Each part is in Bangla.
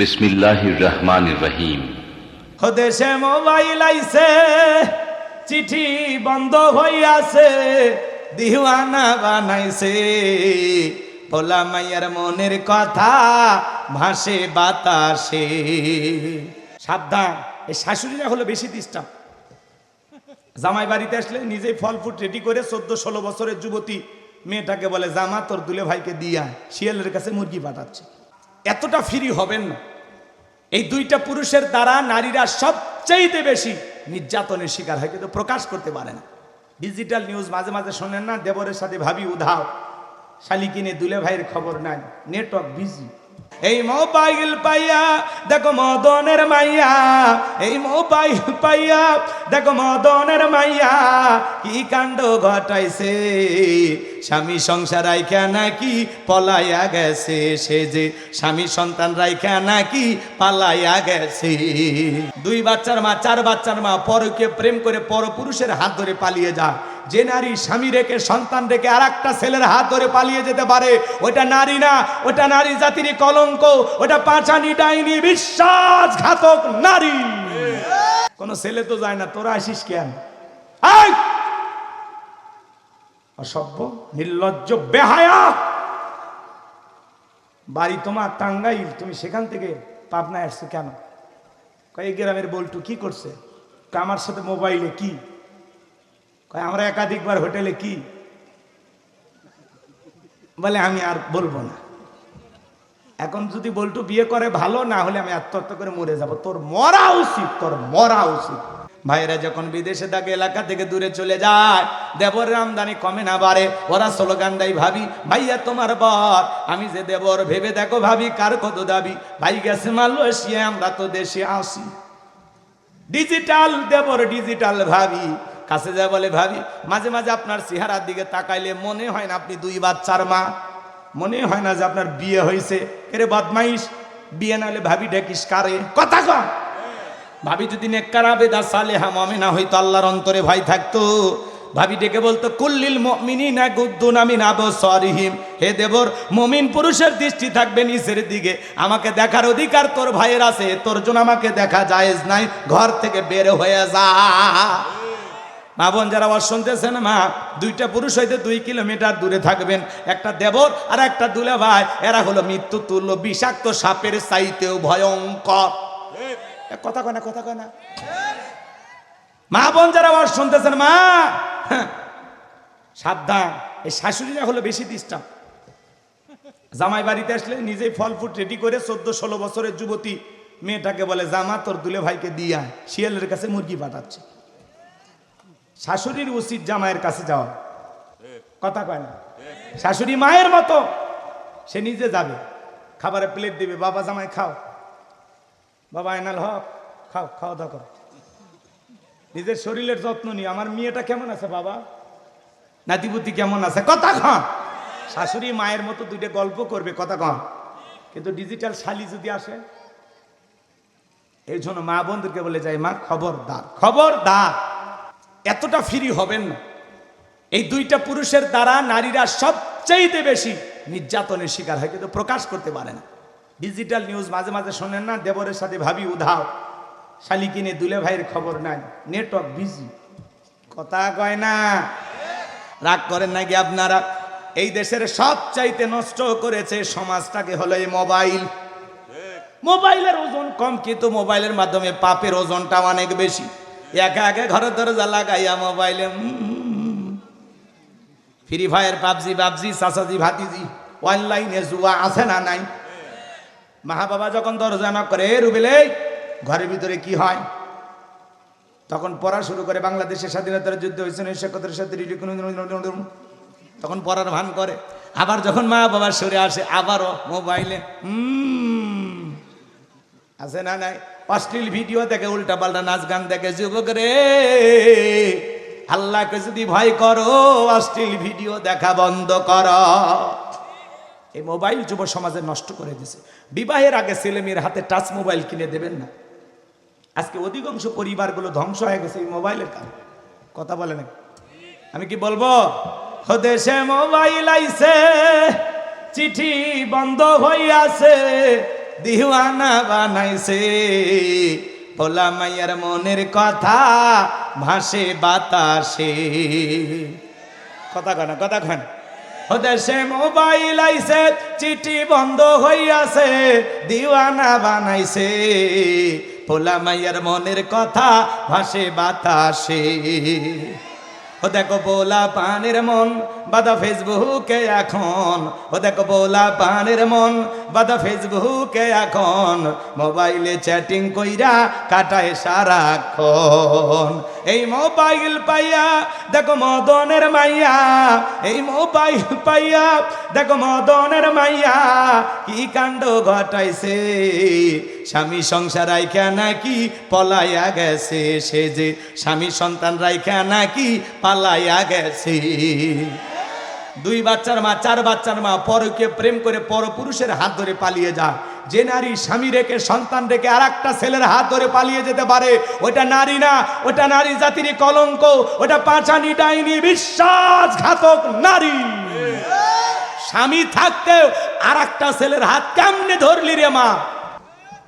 বিসমিল্লাহির রহমানির রহিম। দেশে মোবাইল আইছে, চিঠি বন্ধ হইয়াছে, দিওয়ানা বানাইছে। পোলা মাইয়ার মনের কথা ভাসে বাতাসে। সাবধান, এই শাশুড়িরা হলো বেশি ডিস্টার্ব জামাই বাড়িতে আসলে নিজেই ফল ফুট রেডি করে চোদ্দ ষোলো বছরের যুবতী মেয়েটাকে বলে, জামা তোর দুলে ভাইকে দিয়া, শিয়ালের কাছে মুরগি পাঠাচ্ছে। এতটা ফ্রি হবেন না। এই দুইটা পুরুষের দ্বারা নারীরা সবচেয়ে বেশি নির্যাতনের শিকার হয়, কিন্তু প্রকাশ করতে পারে না। ডিজিটাল নিউজ মাঝে মাঝে শোনেন না? দেবরের সাথে ভাবি উধাও। শালিকিনে দুলে ভাইয়ের খবর নাই। নেটওয়ার্ক বিজি এই মোবাইল পাইয়া, দেখো মদনের মাইয়া, এই মোবাইল পাইয়া, দেখো মদনের মাইয়া, কি কাণ্ড ঘটাইছে? স্বামী সংসার রাইখা নাকি পলাইয়া গেছে, সে যে স্বামী সন্তান রাইখা নাকি পালাইয়া গেছে। দুই বাচ্চার মা, চার বাচ্চার মা পরকে প্রেম করে পর পুরুষের হাত ধরে পালিয়ে যায় যে নারী স্বামী রেখে, সন্তান রেখে আর একটা ছেলের হাত ধরে পালিয়ে যেতে পারে ওটা নারী না ওটা নারী জাতির কলঙ্ক ওটা পাঁচানি, ডাইনি, বিশ্বাসঘাতক নারী। কোন ছেলে তো যায় না, তোরা আসিস কেন? অসভ্য, নির্লজ্জ, বেহায়া! বাড়ি তোমার টাঙ্গাইল, তুমি সেখান থেকে পাবনায় আসছো কেন? কয়েক গ্রামের বল্টু কি করছে? আমার সাথে মোবাইলে কি? আমরা একাধিকবার হোটেলে কি? বলে, আমি আর বলব না। এখন যদি বল্টু বিয়ে করে ভালো, না হলে আমি আত্মহত্যা করে মরে যাব। তোর মরা উচিত, তোর মরা উচিত। ভাইরা যখন বিদেশে থাকে, এলাকা থেকে দূরে চলে যায়, দেবর আমদানি কমে না বাড়ে। ওরা স্লোগান দেয় ভাবি, ভাইয়া, তোমার বর। আমি যে দেবর ভেবে দেখো, ভাবি, কার কত দাবি? ভাই গেছে মালয়েশিয়া, আমরা তো দেশে আসি। ডিজিটাল দেবর, ডিজিটাল ভাবি। কাছে যা বলে, ভাবি, মাঝে মাঝে আপনার চেহারার দিকে তাকাইলে মনে হয় না আপনি দুই বাচ্চার মা। মনে হয় না যে আপনার বিয়ে হয়েছে। এরে বদমাইশ, বিয়ে নাহলে ভাবি ডেকিস কারে? কথা কম ভাবি যদি নেককার, আবেদা, সালেহা, মমিনা হইতো, আল্লাহর অন্তরে ভাই থাকতো। ভাবি ডেকে বলতো, কুল্লিল মমিনা গুদ্দুন আমিন আবসরিহিম। হে দেবর, মমিন পুরুষের দৃষ্টি থাকবে নিচের দিকে। আমাকে দেখার অধিকার তোর ভাইয়ের আছে। তোর জন্য আমাকে দেখা জায়েজ নাই। ঘর থেকে বের হয়ে যা। মা বোন যারা আওয়াজ শুনতেছেন মা দুইটা পুরুষ হইতে দুই কিলোমিটার দূরে থাকবেন। একটা দেবর আর একটা দুলে ভাই এরা হলো মৃত্যু তুল্য বিষাক্ত সাপের চাইতেও ভয়ঙ্কর। কথা কয় না কথা কয় না। মা বোন যারা আওয়াজ শুনতেছেন মা হ্যাঁ, সাবধান। এই শাশুড়িরা হলো বেশি ডিস্টার্ব জামাই বাড়িতে আসলে নিজেই ফল ফুট রেডি করে চোদ্দ ষোলো বছরের যুবতী মেয়েটাকে বলে জামা তোর দুলে ভাইকে দিয়া শিয়ালের কাছে মুরগি পাঠাচ্ছে। শাশুড়ির উচিত জামাইয়ের কাছে যাওয়া। কথা কয় না? শাশুড়ি মায়ের মতো সে নিজে যাবে। খাবারের প্লেট দিবে বাবা জামাই খাও। বাবা এনাল হক খাও খাওয়া দাওয়া করো। নিজের শরীরের যত্ন নিয়ে আমার মেয়েটা কেমন আছে বাবা? নাতিপুতি কেমন আছে? কথা কন শাশুড়ি মায়ের মতো দুইটা গল্প করবে কথা কন কিন্তু ডিজিটাল শালি যদি আসে? এই জন্য মা বন্ধুকে বলে যায় মা খবরদার খবরদার। এতটা ফ্রি হবেন না। এই দুইটা পুরুষের দ্বারা নারীরা সবচাইতে বেশি নির্যাতনের শিকার হয় কিন্তু প্রকাশ করতে পারে না। ডিজিটাল নিউজ মাঝে মাঝে শোনেন না দেবরের সাথে ভাবি উধাও। শালিকিনে দুলে ভাইয়ের খবর নাই। নেটওয়ার্ক বিজি কথা কয় না। রাগ করেন নাকি আপনারা? এই দেশের সবচাইতে নষ্ট করেছে সমাজটাকে হলো এই মোবাইল মোবাইলের ওজন কম কিন্তু মোবাইলের মাধ্যমে পাপের ওজনটা অনেক বেশি। একা একা ঘরের দরজা লাগাইয়া মোবাইলে ফ্রি ফায়ার, পাবজি, বাবজি চাচাজি ভাতিজি, অনলাইনে জুয়া আছে না নাই? মা বাবা যখন দরজা না করে, "এ রুবেল, ঘরের ভিতরে কি হয়? তখন পড়া শুরু করে বাংলাদেশের স্বাধীনতার যুদ্ধ হয়েছে উনিশশো একাত্তরের সাথে তখন পড়ার ভান করে। আবার যখন মা বাবা সরে আসে, আবারও মোবাইলে আছে না নাই? অশ্লীল ভিডিও দেখে, উল্টা পাল্টা নাচ গান দেখে, যুবক রে। আল্লাহকে যদি ভয় করো অশ্লীল ভিডিও দেখা বন্ধ কর। এই মোবাইল যুব সমাজে নষ্ট করে দিছে। বিবাহের আগে ছেলে মেয়ের হাতে টাচ মোবাইল কিনে দেবেন না। আজকে অধিকাংশ পরিবারগুলো ধ্বংস হয়ে গেছে এই মোবাইলের কারণে। কথা বলে না। আমি কি বলব? দেশে মোবাইল আইছে, চিঠি বন্ধ হইয়াছে। দিওয়ানা বানাইছে। ভোলা মাইয়ার মনের কথা ভাসে বাতাসে। কথা খান কথা খান দেশে মোবাইল আইছে, চিঠি বন্ধ হইয়াছে, দিওয়ানা বানাইছে। পোলা মাইয়ার মনের কথা ভাসে বাতাসে। ও দেখো বোলা পানের মন, বাদা ফেসবুকে এখন। ও দেখো বোলা পানের মন, বাদা ফেসবুকে এখন। মোবাইলে চ্যাটিং কইরা কাটায় সারাক্ষণ। এই মোবাইল পাইয়া, দেখো মদনের মাইয়া। এই মোবাইল পাইয়া, দেখো মদনের মাইয়া। কি কাণ্ড ঘটাইছে? স্বামী সংসার রাইখা নাকি পলাইয়া গেছে, সে যে স্বামী সন্তান রাইখা নাকি পালাইয়া গেছে। দুই বাচ্চার মা, চার বাচ্চার মা, পরকে প্রেম করে পর পুরুষের হাত ধরে পালিয়ে যায়। যে নারী স্বামী রেখে, সন্তান রেখে আর একটা ছেলের হাত ধরে পালিয়ে যেতে পারে ওটা নারী না ওটা নারী জাতির কলঙ্ক ওটা পাঁচানি, ডাইনি, বিশ্বাসঘাতক নারী। স্বামী থাকতে আর একটা ছেলের হাত কেমনে ধরলি রে মা?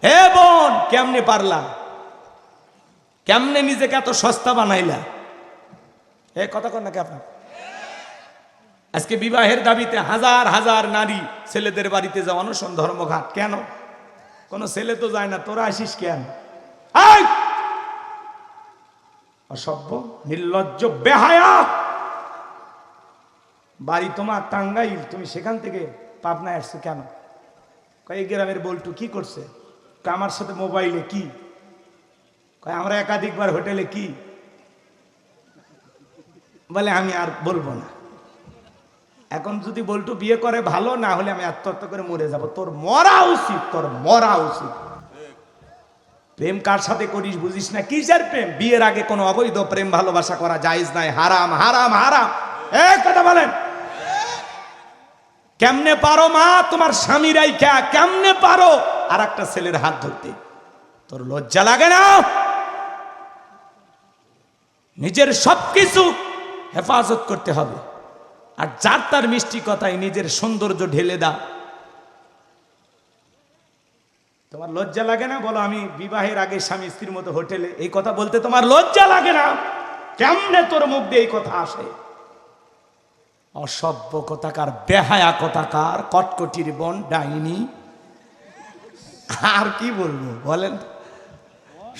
হে বোন, কেমনে পারলা? কেমনে নিজেকে এত সস্তা বানাইলা? এ কথা কর নাকি আপনার? আজকে বিবাহের দাবিতে হাজার হাজার নারী ছেলেদের বাড়িতে যাওয়া অনশন ধর্মঘাট। কেন? কোনো ছেলে তো যায় না, তোরা আসিস কেন! অসভ্য, নির্লজ্জ, বেহায়া! বাড়ি তোমার টাঙ্গাইল, তুমি সেখান থেকে পাবনায় আসছো কেন? কয় এই গ্রামের বল্টু কি করছে? আমার সাথে মোবাইলে কি? আমরা একাধিকবার হোটেলে কি? বলে, আমি আর বলব না। এখন যদি বল্টু বিয়ে করে ভালো, না হলে আমি আত্মহত্যা করে মরে যাব। তোর মরা উচিত, তোর মরা উচিত। প্রেম কার সাথে করিস বুঝিস না? কিসের প্রেম? বিয়ের আগে কোনো অবৈধ প্রেম ভালোবাসা করা জায়েজ নাই। হারাম হারাম হারাম। কথা বলেন। কেমনে পারো মা? তোমার স্বামীর আইকা কেমনে পারো? আর একটা ছেলের হাত ধরতে। তোর লজ্জা লাগে না? নিজের সবকিছু হেফাজত করতে হবে। আর যার তার মিষ্টি কথায় নিজের সৌন্দর্য ঢেলে দাও। তোমার লজ্জা লাগে না? বলো, আমি বিবাহের আগে স্বামী স্ত্রীর মতো হোটেলে এই কথা বলতে তোমার লজ্জা লাগে না? কেমনে তোর মুখ দিয়ে এই কথা আসে? অসভ্য কথাকার, বেহায়া কথাকার, কটকটির বন, ডাইনি আর কি বলব, বলেন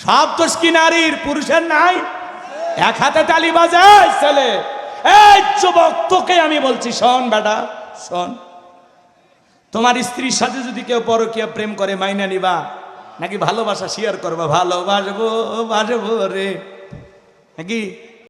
সব তো নারীর, পুরুষের নাই। এক হাতে তালি বাজায়, ছেলে। এই যুবক, তোকে আমি বলছি, শোন বেটা, শোন। তোমার স্ত্রীর সাথে যদি কেউ পরকীয়া প্রেম করে, মাইনা নিবা, নাকি ভালোবাসা শেয়ার করবা? ভালোবাসবো, বাসবো রে। নাকি